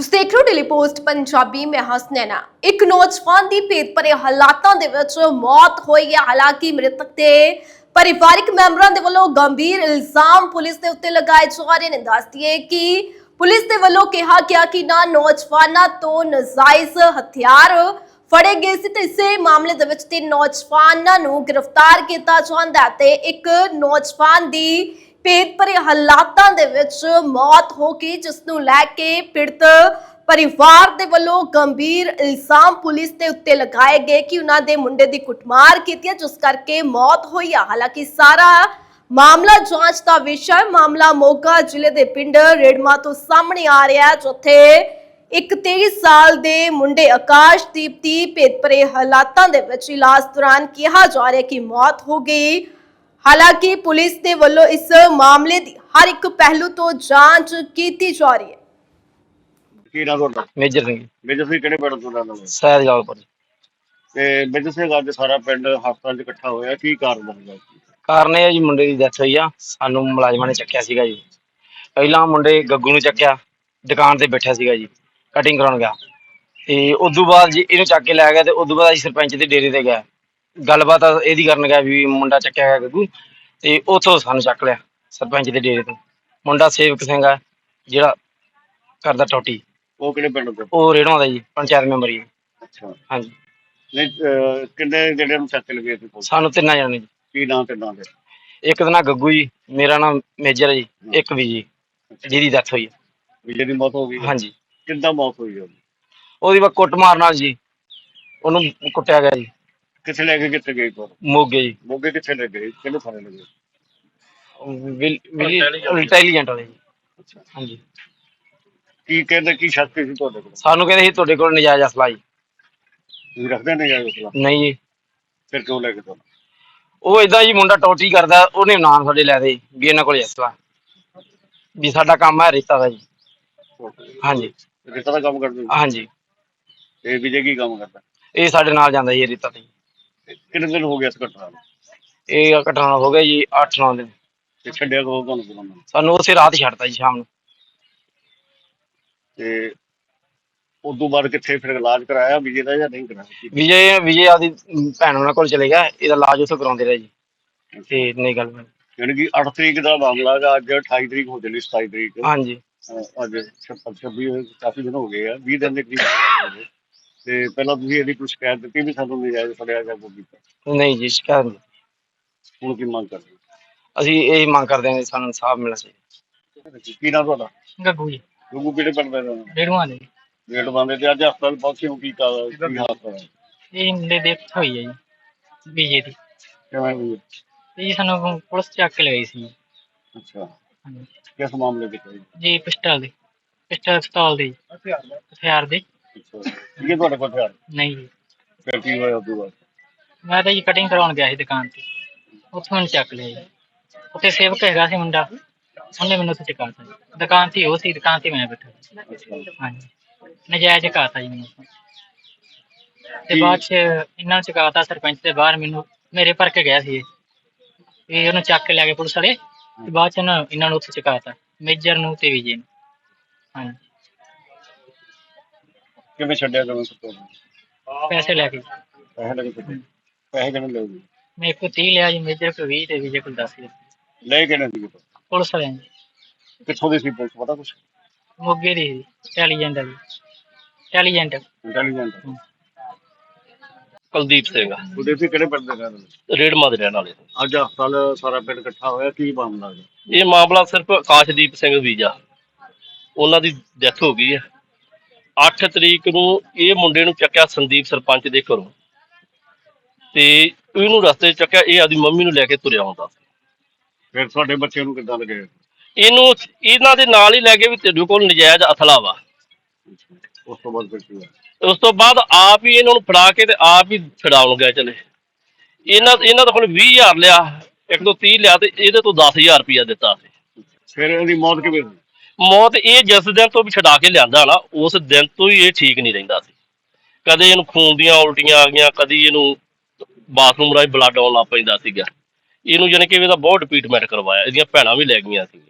ਤੁਸੀਂ ਦੇਖ ਰਹੇ ਹੋ ਡੇਲੀ ਪੋਸਟ ਪੰਜਾਬੀ, ਮੈਂ ਹਸਨੈਨਾ ਇੱਕ ਨੌਜਵਾਨ ਦੀ ਭੇਤ ਭਰੇ ਹਾਲਾਤਾਂ ਦੇ ਵਿੱਚ ਮੌਤ ਹੋਈ ਹੈ। ਹਾਲਾਂਕਿ ਮ੍ਰਿਤਕ ਦੇ ਪਰਿਵਾਰਕ ਮੈਂਬਰਾਂ ਦੇ ਵੱਲੋਂ ਗੰਭੀਰ ਇਲਜ਼ਾਮ ਪੁਲਿਸ ਦੇ ਉੱਤੇ ਲਗਾਏ ਜਾ ਰਹੇ ਨੇ। ਦੱਸਦੀਏ ਕਿ ਪੁਲਿਸ ਦੇ ਵੱਲੋਂ ਕਿਹਾ ਗਿਆ ਕਿ ਨਾ ਨੌਜਵਾਨਾਂ ਤੋਂ ਨਜਾਇਜ਼ ਹਥਿਆਰ ਫੜੇ ਗਏ ਸੀ ਤੇ ਇਸੇ ਮਾਮਲੇ ਦੇ ਵਿੱਚ ਤਿੰਨ ਨੌਜਵਾਨਾਂ ਨੂੰ ਗ੍ਰਿਫਤਾਰ ਕੀਤਾ ਜਾਂਦਾ ਹੈ ਤੇ ਇੱਕ ਨੌਜਵਾਨ ਦੀ ਭੇਦ ਭਰੇ ਹਾਲਾਤਾਂ ਦੇ ਵਿੱਚ ਮੌਤ ਹੋ ਗਈ, ਜਿਸ ਨੂੰ ਲੈ ਕੇ ਪੀੜਤ ਪਰਿਵਾਰ ਦੇ ਵੱਲੋਂ ਗੰਭੀਰ ਇਲਜ਼ਾਮ ਪੁਲਿਸ ਦੇ ਉੱਤੇ ਲਗਾਏ ਗਏ ਕਿ ਉਹਨਾਂ ਦੇ ਮੁੰਡੇ ਦੀ ਕੁੱਟਮਾਰ ਕੀਤੀ ਹੈ, ਜਿਸ ਕਰਕੇ ਮੌਤ ਹੋਈ ਹੈ ਹਾਲਾਂਕਿ ਸਾਰਾ ਮਾਮਲਾ ਜਾਂਚ ਦਾ ਵਿਸ਼ਾ ਹੈ। ਮਾਮਲਾ ਮੋਗਾ ਜ਼ਿਲ੍ਹੇ ਦੇ ਪਿੰਡ ਰੇੜਮਾ ਤੋਂ ਸਾਹਮਣੇ ਆ ਰਿਹਾ ਹੈ, ਜਿੱਥੇ ਇੱਕ 23 ਸਾਲ ਦੇ ਮੁੰਡੇ ਆਕਾਸ਼ਦੀਪ ਦੀ ਭੇਤ ਭਰੇ ਹਾਲਾਤਾਂ ਦੇ ਵਿੱਚ ਇਲਾਜ ਦੌਰਾਨ ਕਿਹਾ ਜਾ ਰਿਹਾ ਕਿ ਮੌਤ ਹੋ ਗਈ। ਹਾਲਾਂਕਿ ਪੁਲਿਸ ਦੇ ਵੱਲੋਂ ਇਸ ਮਾਮਲੇ ਦੀ ਹਰ ਇੱਕ ਪਹਿਲੂ ਤੋਂ ਜਾਂਚ ਕੀਤੀ ਜਾ ਰਹੀ ਹੈ। ਕੀ ਨਾ ਤੁਹਾਡਾ? ਮੇਜਰ ਸਿੰਘ। ਮੇਜਰ ਸਿੰਘ ਕਿਹੜੇ ਪਿੰਡ ਤੋਂ ਰਹਿਣ ਵਾਲੇ ਸੈਦ ਜਾਲਪੁਰ ਤੇ ਮੇਜਰ ਸਿੰਘ ਅੱਜ ਸਾਰਾ ਪਿੰਡ ਹਸਪਤਾਲ 'ਚ ਇਕੱਠਾ ਹੋਇਆ। ਕੀ ਕਾਰਨ ਬਣਦਾ ਕਾਰਨ ਇਹ ਹੈ ਜੀ ਮੁੰਡੇ ਦੀ ਡੈਥ ਹੋਈ ਆ। ਸਾਨੂੰ ਮੁਲਾਜ਼ਮਾਂ ਨੇ ਚੱਕਿਆ ਸੀਗਾ ਜੀ। ਪਹਿਲਾਂ ਮੁੰਡੇ ਗੱਗੂ ਨੂੰ ਚੱਕਿਆ ਦੁਕਾਨ ਤੇ ਬੈਠਾ ਸੀਗਾ ਜੀ। ਕਟਿੰਗ ਕਰਾਉਣ ਗਿਆ। ਤੇ ਉਦੋਂ ਬਾਅਦ ਜੀ ਇਹਨੂੰ ਚੱਕ ਕੇ ਲੈ ਗਿਆ ਤੇ ਉਦੋਂ ਬਾਅਦ ਅਸੀਂ ਸਰਪੰਚ ਦੇ ਡੇਰੇ ਤੇ ਗਿਆ ਗੱਲਬਾਤ ਇਹਦੀ ਕਰਨ ਗਿਆ ਵੀ ਮੁੰਡਾ ਚੱਕਿਆ ਗਿਆ ਗੱਗੂ ਤੇ ਉੱਥੋਂ ਸਾਨੂੰ ਚੱਕ ਲਿਆ ਸਰਪੰਚ ਦੇ ਡੇਰੇ ਤੋਂ। ਮੁੰਡਾ ਸੇਵਕ ਸਿੰਘ ਆ ਜਿਹੜਾ ਕਰਦਾ ਟੋਟੀ। ਉਹ ਕਿਹੜੇ ਪਿੰਡ ਤੋਂ? ਉਹ ਰੇੜੋਂ ਦਾ ਜੀ ਪੰਚਾਇਤ ਮੈਂਬਰ ਜੀ। ਅੱਛਾ। ਹਾਂਜੀ। ਨਹੀਂ ਅਹ, ਕਿੰਨੇ ਜਿਹੜੇ ਨੂੰ ਚੱਕ ਲਗੇ ਸੀ ਪੁਲਿਸ? ਸਾਨੂੰ ਤਿੰਨਾਂ ਜਣੇ ਜੀ। ਕੀ ਨਾਂ ਤੇ ਨਾਂ ਦੇ? ਇੱਕ ਦਾ ਨਾਂ ਗੱਗੂ ਜੀ ਮੇਰਾ ਨਾਮ ਮੇਜਰ ਜੀ ਇੱਕ ਵੀ ਜੀ ਜਿਹਦੀ ਡੈਥ ਹੋਈ ਵਿਜੇ ਦੀ ਮੌਤ ਹੋ ਗਈ ਹਾਂਜੀ। ਕਿੰਦਾ ਮੌਤ ਹੋਈ ਉਹਦੀ? ਉਹਦੀ ਬਸ ਕੁੱਟ ਮਾਰ ਨਾਲ ਜੀ ਉਹਨੂੰ ਕੁੱਟਿਆ ਗਿਆ ਜੀ। ਕਿੱਥੇ ਲੈ ਕੇ ਕਿੱਥੇ ਗਏ ਮੋਗੇ ਜੀ। ਮੋਗੇ ਕਿੱਥੇ ਲੈ ਗਏ? ਕਿਹਨੇ ਥਾਣੇ ਲੱਗੇ ਇੰਟੈਲੀਜੈਂਟ ਵਾਲੇ ਜੀ। ਅੱਛਾ। ਹਾਂਜੀ। ਕੀ ਕਹਿੰਦੇ ਕੀ ਸ਼ੱਕ ਸੀ ਤੁਹਾਡੇ ਕੋਲ? ਸਾਨੂੰ ਕਹਿੰਦੇ ਸੀ ਤੁਹਾਡੇ ਕੋਲ ਨਜਾਇਜ਼ ਅਸਲਾ ਜੀ। ਤੁਸੀਂ ਰੱਖਦੇ ਨੇ ਜਾਇ ਉਸਲਾ ਨਹੀਂ ਜੀ। ਫਿਰ ਕਿਉਂ ਲੈ ਕੇ ਤੁਹਾਨੂੰ ਉਹ ਇਦਾਂ ਜੀ ਮੁੰਡਾ ਟੋਟੀ ਕਰਦਾ ਉਹਨੇ ਨਾਮ ਸਾਡੇ ਲੈ ਦੇ ਵੀ ਇਹਨਾਂ ਕੋਲ ਅਸਲਾ ਵੀ ਸਾਡਾ ਕੰਮ ਹੈ ਰੇਤਾ ਦਾ ਜੀ। ਹਾਂਜੀ। ਰਿਸ਼ਤਾ ਦਾ ਕੰਮ ਕਰਦੇ ਹੋ? ਹਾਂਜੀ। ਤੇ ਵਿਜੇ ਕੀ ਕੰਮ ਕਰਦਾ? ਇਹ ਸਾਡੇ ਨਾਲ ਜਾਂਦਾ ਜੀ ਰੇਤਾ ਤੇ। ਕਿੰਨੇ ਦਿਨ ਹੋ ਗਏ ਇਸ ਘਟਨਾ ਨੂੰ? ਇਹ ਘਟਨਾ ਹੋ ਗਿਆ ਜੀ 8-9 ਦਿਨ। ਤੇ ਛੱਡਿਆ ਕੋ ਤੁਹਾਨੂੰ ਪਤਾ ਨਹੀਂ ਸਾਨੂੰ ਉਸੇ ਰਾਤ ਛੱਡਤਾ ਜੀ ਸ਼ਾਮ ਨੂੰ। ਤੇ ਉਦੋਂ ਬਾਅਦ ਕਿੱਥੇ ਫਿਰ ਇਲਾਜ ਕਰਾਇਆ ਵਿਜੇ ਦਾ ਜਾਂ ਨਹੀਂ ਕਰਾਇਆ? ਵਿਜੇ ਵਿਜੇ ਆਦੀ ਭੈਣ ਉਹਨਾਂ ਕੋਲ ਚਲੇ ਗਿਆ ਇਹਦਾ ਇਲਾਜ ਉੱਥੇ ਕਰਾਉਂਦੇ ਰਹੇ ਜੀ। ਤੇ ਨਹੀਂ ਗੱਲ ਬਣੀ ਯਾਨੀ ਕਿ 8 ਤਰੀਕ ਦਾ ਮਾਮਲਾ ਹੈਗਾ ਅੱਜ 28 ਤਰੀਕ ਹੋ ਚੱਲੀ 27 ਤਰੀਕ। ਹਾਂਜੀ। ਅਹ ਅੱਜ 26 26 ਕਾਫੀ ਦਿਨ ਹੋ ਗਏ ਆ 20 ਦਿਨ ਦੇ ਕਰੀਬ ਹੋ ਗਏ। ਤੇ ਪਹਿਲਾਂ ਤੁਸੀਂ ਇਹਦੀ ਕੋਈ ਸ਼ਿਕਾਇਤ ਦਿੱਤੀ ਵੀ ਸਾਨੂੰ ਨਜਾਇਜ਼ ਫੜਿਆ ਗਿਆ ਕੋਈ ਕੀਤਾ? ਨਹੀਂ ਜੀ ਸ਼ਿਕਾਇਤ ਨਹੀਂ। ਹੁਣ ਕੀ ਮੰਗ ਕਰਦੇ? ਅਸੀਂ ਇਹ ਮੰਗ ਕਰਦੇ ਹਾਂ ਕਿ ਸਾਨੂੰ ਇਨਸਾਫ ਮਿਲਣਾ ਚਾਹੀਦਾ। ਹੋ? ਕੀ ਨਾਮ ਤੁਹਾਡਾ? ਗੱਗੂ ਜੀ। ਗੁੱਗੂ ਕਿਹੜੇ ਪਿੰਡ ਦਾ ਰਹਿਣਾ ਡੇੜੂਆਂ ਦੇ। ਗੇਟ ਬੰਦੇ ਤੇ ਅੱਜ ਹਸਪਤਾਲ ਪਹੁੰਚੇ ਹੋ ਕੀ ਕਾ ਕੀ ਹਾਲਤ ਹੈ? ਇਹ ਮੁੰਡੇ ਦੇ ਹੋਈ ਹੈ ਜੀ ਬੀਜੇ ਦੀ। ਕਿਵੇਂ ਹੋਈ? ਹੈ? ਤੇ ਜੀ ਸਾਨੂੰ ਪੁਲਿਸ ਚੱਕ ਕੇ ਲਗਾਈ ਸੀ ਅੱਛਾ। ਹਾਂਜੀ। ਕਿਸ ਮਾਮਲੇ ਵਿੱਚ ਹੋਈ? ਜੀ ਪਿਸਟਲ ਦੇ। ਪਿਸਟਲ ਪਿਸਤੌਲ ਦੇ ਜੀ। ਹਥਿਆਰ ਦੇ। ਅੱਛਾ ਕੀ ਤੁਹਾਡੇ ਕੋਲ ਹਥਿਆਰ ਨਹੀਂ ਜੀ। ਫਿਰ ਕੀ ਹੋਇਆ ਉਦੋਂ ਬਾਅਦ? ਮੈਂ ਤਾਂ ਜੀ ਕਟਿੰਗ ਕਰਾਉਣ ਗਿਆ ਸੀ ਦੁਕਾਨ ਤੇ। ਉੱਥੋਂ ਮੈਨੂੰ ਚੱਕ ਲਿਆ ਜੀ। ਉੱਥੇ ਸੇਵਕ ਹੈਗਾ ਸੀ ਮੁੰਡਾ। ਉਹਨੇ ਮੈਨੂੰ ਉੱਥੇ ਚਕਾਤਾ ਜੀ। ਦੁਕਾਨ ਤੇ ਹੀ ਉਹ ਸੀ ਦੁਕਾਨ ਤੇ ਮੈਂ ਬੈਠਾ ਸੀ। ਅੱਛਾ ਹਾਂਜੀ। ਨਜਾਇਜ਼ ਚਕਾਤਾ ਜੀ ਮੈਨੂੰ। ਉੱਥੋਂ। ਤੇ ਬਾਅਦ ਚ ਇਹਨਾਂ ਨੂੰ ਚਕਾਤਾ ਸਰਪੰਚ ਦੇ ਬਾਹਰ ਮੈਨੂੰ ਮੇਰੇ ਭਰ ਕੇ ਗਿਆ ਸੀ ਇਹ। ਇਹ ਉਹਨੂੰ ਚੱਕ ਕੇ ਲੈ ਗਏ ਪੁਲਿਸ ਵਾਲੇ। ਤੇ ਬਾਅਦ ਚ ਇਹਨਾਂ ਇਹਨਾਂ ਨੂੰ ਉੱਥੇ ਚਕਾਤਾ ਮੇਜਰ ਨੂੰ ਤੇ ਵਿਜੇ ਨੂੰ। ਹਾਂਜੀ। ਕਿਵੇਂ ਛੱਡਿਆ ਜਦੋਂ ਸੁੱਤੋ ਪੈਸੇ ਲੈ ਕੇ। ਪੈਸੇ ਲੱਗੇ ਕਿੱਥੇ ਪੈਸੇ ਕਿਵੇਂ ਲਏ ਜੀ? ਮੇਰੇ ਕੋਲ 30 ਲਿਆ ਜੀ ਮੇਜਰ ਕੋਲ 20 ਤੇ ਵਿਜੇ ਕੋਲ 10 ਲਏ ਕਿਹਨੇ ਸੀ ਪੁਲਿਸ ਵਾਲਿਆਂ ਨੇ। ਕਿੱਥੋਂ ਦੀ ਸੀ ਪੁਲਿਸ? ਪਤਾ ਕੁਛ? ਮੋਗੇ ਦੀ ਇੰਟੈਲੀਜੈਂਟ ਦੀ ਇੰਟੈਲੀਜੈਂਟ। ਇੰਟੈਲੀਜੈਂਟ। ਕੁਲਦੀਪ ਸਿੰਘ ਉਹਦੇ ਸੀ ਕਿਹੜੇ ਪਿੰਡ ਦੇ ਰਹਿਣ ਵਾਲੇ? ਰੇੜਮਾ ਦੇ ਰਹਿਣ ਵਾਲੇ। ਅੱਜ ਹਸਪਤਾਲ ਸਾਰਾ ਪਿੰਡ ਇਕੱਠਾ ਹੋਇਆ ਕੀ ਮਾਮਲਾ ਹੈ? ਇਹ ਮਾਮਲਾ ਸਿਰਫ ਆਕਾਸ਼ਦੀਪ ਸਿੰਘ ਵੀਜਾ ਉਹਨਾਂ ਦੀ ਡੈਥ ਹੋ ਗਈ ਹੈ 8 ਤਰੀਕ ਨੂੰ ਇਹ ਮੁੰਡੇ ਨੂੰ ਚੱਕਿਆ ਸੰਦੀਪ ਸਰਪੰਚ ਦੇ ਘਰੋਂ। ਤੇ ਇਹਨੂੰ ਰਸਤੇ 'ਚ ਚੱਕਿਆ ਇਹ ਆਦੀ ਮੰਮੀ ਨੂੰ ਲੈ ਕੇ ਤੁਰਿਆ ਹੁੰਦਾ ਫਿਰ ਤੁਹਾਡੇ ਬੱਚੇ ਨੂੰ ਕਿੱਦਾਂ ਲੱਗੇ? ਇਹਨੂੰ ਇਹਨਾਂ ਦੇ ਨਾਲ ਹੀ ਲੈ ਕੇ ਵੀ ਤੇਰੇ ਕੋਲ ਨਜਾਇਜ਼ ਅਥਲਾ ਵਾ। ਉਸ ਤੋਂ ਬਾਅਦ ਫਿਰ ਕੀ ਹੋਇਆ? ਉਸ ਤੋਂ ਬਾਅਦ ਆਪ ਹੀ ਇਹਨਾਂ ਨੂੰ ਫੜਾ ਕੇ ਤੇ ਆਪ ਹੀ ਛਡਾਉਣ ਗਏ ਚਲੇ। ਇਹਨਾਂ ਇਹਨਾਂ ਦਾ ਕੋਲ 20000 ਲਿਆ ਇੱਕ ਤੋਂ 30 ਲਿਆ ਤੇ ਇਹਦੇ ਤੋਂ 10000 ਰੁਪਇਆ ਦਿੱਤਾ ਸੀ। ਫਿਰ ਉਹਦੀ ਮੌਤ ਕਿਵੇਂ ਹੋਈ? ਮੌਤ ਇਹ ਜਿਸ ਦਿਨ ਤੋਂ ਵੀ ਛਡਾ ਕੇ ਲਿਆਂਦਾ ਨਾ ਉਸ ਦਿਨ ਤੋਂ ਹੀ ਇਹ ਠੀਕ ਨਹੀਂ ਰਹਿੰਦਾ ਸੀ। ਕਦੇ ਇਹਨੂੰ ਖੂਨ ਦੀਆਂ ਉਲਟੀਆਂ ਆ ਗਈਆਂ ਕਦੀ ਇਹਨੂੰ ਬਾਥਰੂਮ ਰਾਹੀਂ ਬਲੱਡ ਆਉਣ ਲੱਗ ਪੈਂਦਾ ਸੀਗਾ। ਇਹਨੂੰ ਜਾਣੀ ਕਿ ਇਹਦਾ ਬਹੁਤ ਟ੍ਰੀਟਮੈਂਟ ਕਰਵਾਇਆ ਇਹਦੀਆਂ ਭੈਣਾਂ ਵੀ ਲੈ ਗਈਆਂ ਸੀ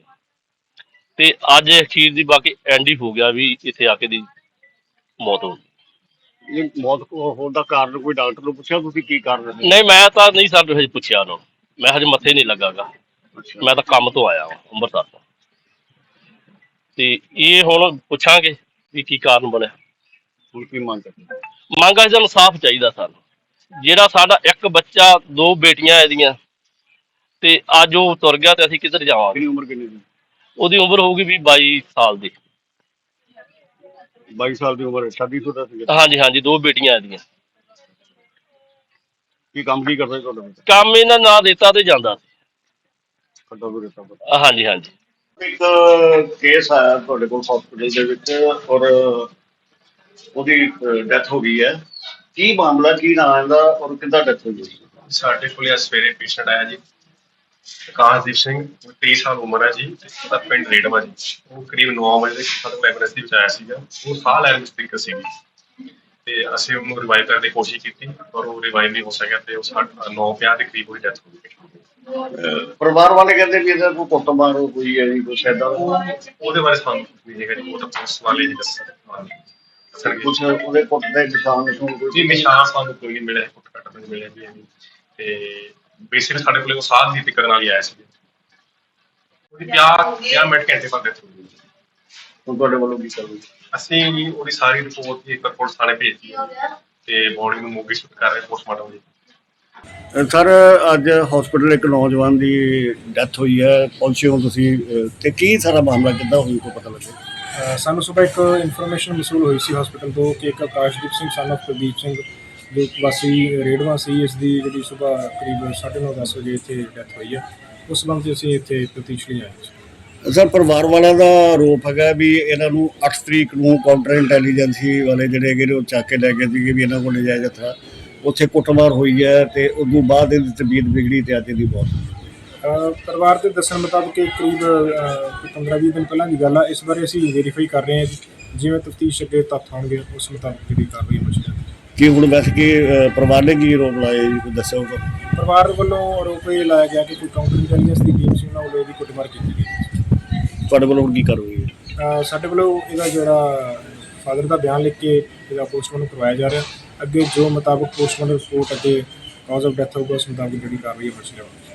ਤੇ ਅੱਜ ਅਖੀਰ ਦੀ ਬਾਕੀ ਐਂਡ ਹੀ ਹੋ ਗਿਆ ਵੀ ਇੱਥੇ ਆ ਕੇ ਦੀ ਮੌਤ ਹੋ ਗਈ। ਇਹ ਮੌਤ ਹੋਣ ਦਾ ਕਾਰਨ ਕੋਈ ਡਾਕਟਰ ਨੂੰ ਪੁੱਛਿਆ ਤੁਸੀਂ ਕੀ ਕਾਰਨ ਹੈ ਨਹੀਂ ਮੈਂ ਤਾਂ ਨਹੀਂ ਸਰ ਹਜੇ ਪੁੱਛਿਆ ਉਹਨੂੰ ਮੈਂ ਹਜੇ ਮੱਥੇ ਨਹੀਂ ਲੱਗਾਗਾ ਮੈਂ ਤਾਂ ਕੰਮ ਤੋਂ ਆਇਆ ਹਾਂ ਅੰਮ੍ਰਿਤਸਰ ਤੋਂ। ਤੇ ਇਹ ਹੁਣ ਪੁੱਛਾਂਗੇ ਵੀ ਕੀ ਕਾਰਨ ਬਣਿਆ। ਹੁਣ ਕੀ ਮੰਗ ਕਰਦੇ ਮੰਗ ਇਨਸਾਫ ਚਾਹੀਦਾ ਸਾਨੂੰ। ਜਿਹੜਾ ਸਾਡਾ ਇੱਕ ਬੱਚਾ ਦੋ ਬੇਟੀਆਂ ਇਹਦੀਆਂ ਤੇ ਅੱਜ ਉਹ ਤੁਰ ਗਿਆ ਤੇ ਅਸੀਂ ਕਿੱਧਰ ਜਾਵਾਂਗੇ? ਕਿੰਨੀ ਉਮਰ ਕਿੰਨੀ ਦੀ? ਉਹਦੀ ਉਮਰ ਹੋਊਗੀ ਵੀ 22 ਸਾਲ ਦੀ। 22 ਸਾਲ ਦੀ ਉਮਰ ਹੈ ਸ਼ਾਦੀशुदा ਸੀ ਹਾਂਜੀ ਹਾਂਜੀ ਦੋ ਬੇਟੀਆਂ ਇਹਦੀਆਂ। ਕੀ ਕੰਮ ਕੀ ਕਰਦਾ ਸੀ ਤੁਹਾਡਾ ਕੰਮ ਇਹਨਾਂ ਨਾਂ ਦਿੱਤਾ ਤੇ ਜਾਂਦਾ ਸੀ। ਖੱਡਾ ਵੀ ਦਿੱਤਾ ਪਤਾ ਹਾਂਜੀ ਹਾਂਜੀ। ਇੱਕ ਕੇਸ ਆਇਆ ਤੁਹਾਡੇ ਕੋਲ ਹਸਪੀਟਲ ਦੇ ਵਿੱਚ ਔਰ ਉਹਦੀ ਡੈਥ ਹੋ ਗਈ ਹੈ। ਕੀ ਮਾਮਲਾ, ਕੀ ਨਾਮ ਹੈ ਔਰ ਕਿੱਦਾਂ ਡੈਥ ਹੋਈ ਹੈ? ਸਾਡੇ ਕੋਲ ਅੱਜ ਸਵੇਰੇ ਪੇਸ਼ੈਂਟ ਆਇਆ ਜੀ ਆਕਾਸ਼ਦੀਪ ਸਿੰਘ 23 ਸਾਲ ਉਮਰ ਹੈ ਜੀ ਉਹਦਾ ਪਿੰਡ ਰੇਡਵਾ ਜੀ। ਉਹ ਕਰੀਬ 9 ਵਜੇ ਦੇ ਸਾਨੂੰ ਐਮਰਜੈਂਸੀ ਵਿੱਚ ਆਇਆ ਸੀਗਾ। ਉਹ ਸਾਹ ਲੈਣ ਵਿੱਚ ਦਿੱਕਤ ਸੀਗੀ। ਤੇ ਅਸੀਂ ਉਹਨੂੰ ਰਿਵਾਈਵ ਕਰਨ ਦੀ ਕੋਸ਼ਿਸ਼ ਕੀਤੀ, ਪਰ ਉਹ ਰਿਵਾਈਵ ਨਹੀਂ ਹੋ ਸਕਿਆ ਤੇ ਉਹ 9:50 ਦੇ ਕਰੀਬ ਉਹਦੀ ਡੈਥ ਹੋ ਗਈ। ਪਰਿਵਾਰ ਵਾਲੇ ਕਹਿੰਦੇ ਵੀ ਇਹਦਾ ਕੋਈ ਕੁੱਟਮਾਰ ਹੋਈ ਹੈ ਜੀ ਕੁਛ ਏਦਾਂ ਦਾ। ਉਹਦੇ ਬਾਰੇ ਸਾਨੂੰ ਨਹੀਂ ਹੈਗਾ ਜੀ ਉਹ ਤਾਂ ਪੁਲਿਸ ਵਾਲੇ ਹੀ ਦੱਸ ਸਕਦੇ ਕੁਛ ਉਹਦੇ ਕੁੱਟ ਦੇ ਨਿਸ਼ਾਨ ਨਿਸ਼ੂਨ ਕੋਈ? ਜੀ ਨਿਸ਼ਾਨ ਸਾਨੂੰ ਕੋਈ ਨਹੀਂ ਮਿਲਿਆ ਕੁੱਟ ਕੱਟ ਨਹੀਂ ਮਿਲਿਆ ਜੀ। ਤੇ ਬੇਸਿਕ ਸਾਡੇ ਕੋਲੇ ਉਹ ਸਾਹ ਦੀ ਨਾਲ ਹੀ ਆਇਆ ਸੀ ਉਹਦੀ 50 50 ਮਿੰਟ ਘੰਟੇ ਬਾਅਦ death ਹੋ ਗਈ ਹੁਣ ਤੁਹਾਡੇ ਵੱਲੋਂ ਕੀ ਕਰੋਗੇ ਅਸੀਂ ਉਹਦੀ ਸਾਰੀ ਰਿਪੋਰਟ ਜੀ ਇੱਕ ਰਿਪੋਰਟ ਥਾਣੇ ਭੇਜਤੀ ਹੈ। ਤੇ ਬੋਡੀ ਨੂੰ ਮੋਗੀ ਸ਼ਿਫਟ ਕਰ ਰਹੇ ਪੋਸਟਮਾਰਟਮ ਜੀ ਸਰ ਅੱਜ ਹਸਪੀਟਲ ਇੱਕ ਨੌਜਵਾਨ ਦੀ ਡੈਥ ਹੋਈ ਹੈ। ਪਹੁੰਚੇ ਹੋ ਤੁਸੀਂ ਤੇ ਕੀ ਸਾਰਾ ਮਾਮਲਾ ਕਿੱਦਾਂ ਹੋਈ ਕੋਈ ਪਤਾ ਲੱਗੇ? ਸਾਨੂੰ ਸਵੇਰ ਇੱਕ ਇਨਫੋਰਮੇਸ਼ਨ ਮਸੂਲ ਹੋਈ ਸੀ ਹਸਪੀਟਲ ਤੋਂ ਕਿ ਇੱਕ ਆਕਾਸ਼ਦੀਪ ਸਿੰਘ son of ਪ੍ਰਦੀਪ ਸਿੰਘ ਜੋ ਕਿ ਵਾਸੀ ਰੇਡਵਾ ਸੀ ਇਸ ਦੀ ਜਿਹੜੀ ਸਵੇਰ ਕਰੀਬ 9:30 10 ਵਜੇ ਇੱਥੇ ਡੈਥ ਹੋਈ ਹੈ। ਉਸ ਸੰਬੰਧ ਅਸੀਂ ਇੱਥੇ ਤਫਤੀਸ਼ ਲਈ ਆਏ ਸੀ ਸਰ ਪਰਿਵਾਰ ਵਾਲਿਆਂ ਦਾ ਆਰੋਪ ਹੈਗਾ ਵੀ ਇਹਨਾਂ ਨੂੰ 8 ਤਰੀਕ ਨੂੰ ਕਾਊਂਟਰ ਇੰਟੈਲੀਜੈਂਸੀ ਵਾਲੇ ਜਿਹੜੇ ਹੈਗੇ ਨੇ ਉਹ ਚੱਕ ਕੇ ਲੈ ਗਏ ਸੀਗੇ ਵੀ ਇਹਨਾਂ ਕੋਲ ਨਜਾਇਜ਼ ਹਥਿਆਰ ਉੱਥੇ ਕੁੱਟਮਾਰ ਹੋਈ ਹੈ ਤੇ ਉਦੋਂ ਬਾਅਦ ਇਹਦੀ ਤਬੀਅਤ ਵਿਗੜੀ ਤੇ ਅੱਜ ਦੀ ਅ, ਪਰਿਵਾਰ ਦੇ ਦੱਸਣ ਮੁਤਾਬਕ ਇਹ ਕਰੀਬ 15-20 ਦਿਨ ਪਹਿਲਾਂ ਦੀ ਗੱਲ ਆ। ਇਸ ਬਾਰੇ ਅਸੀਂ ਵੈਰੀਫਾਈ ਕਰ ਰਹੇ ਹਾਂ ਜੀ। ਜਿਵੇਂ ਤਫਤੀਸ਼ ਅੱਗੇ ਤੱਥ ਆਉਣਗੇ ਉਸ ਮੁਤਾਬਕ ਜਿਹੜੀ ਕਾਰਵਾਈ ਹੋ ਜਾਏਗੀ। ਕੀ ਹੁਣ ਵੈਸੇ ਕੀ ਅਹ, ਪਰਿਵਾਰ ਨੇ ਕੀ ਆਰੋਪ ਲਾਏ ਜੀ? ਕੋਈ ਦੱਸਿਓ ਤਾਂ ਪਰਿਵਾਰ ਵੱਲੋਂ ਆਰੋਪ ਇਹ ਲਾਇਆ ਗਿਆ ਕਿ ਕੋਈ ਕਾਊਂਟਰ ਇੰਟੈਲੀਜੈਂਸ ਦੀ ਟੀਮ ਸੀ ਉਹਨਾਂ ਵੱਲੋਂ ਇਹਦੀ ਕੁੱਟਮਾਰ ਕੀਤੀ ਗਈ। ਤੁਹਾਡੇ ਵੱਲੋਂ ਹੁਣ ਕੀ ਕਰੋਗੇ ਸਾਡੇ ਵੱਲੋਂ ਇਹਦਾ ਜਿਹੜਾ ਫਾਦਰ ਦਾ ਬਿਆਨ ਲਿਖ ਕੇ ਇਹਦਾ ਪੋਸਟਮਾਰਟਮ ਕਰਵਾਇਆ ਜਾ ਰਿਹਾ। ਅੱਗੇ ਜੋ ਮੁਤਾਬਕ ਪੋਸਟਮਾਰਟਮ ਰਿਪੋਰਟ ਅਤੇ ਕਾਜ਼ ਆਫ ਡੈਥ ਹੋਊਗਾ ਉਸ ਮੁਤਾਬਕ ਜਿਹੜੀ ਕਾਰਵਾਈ ਹੋ ਜਾਵੇਗੀ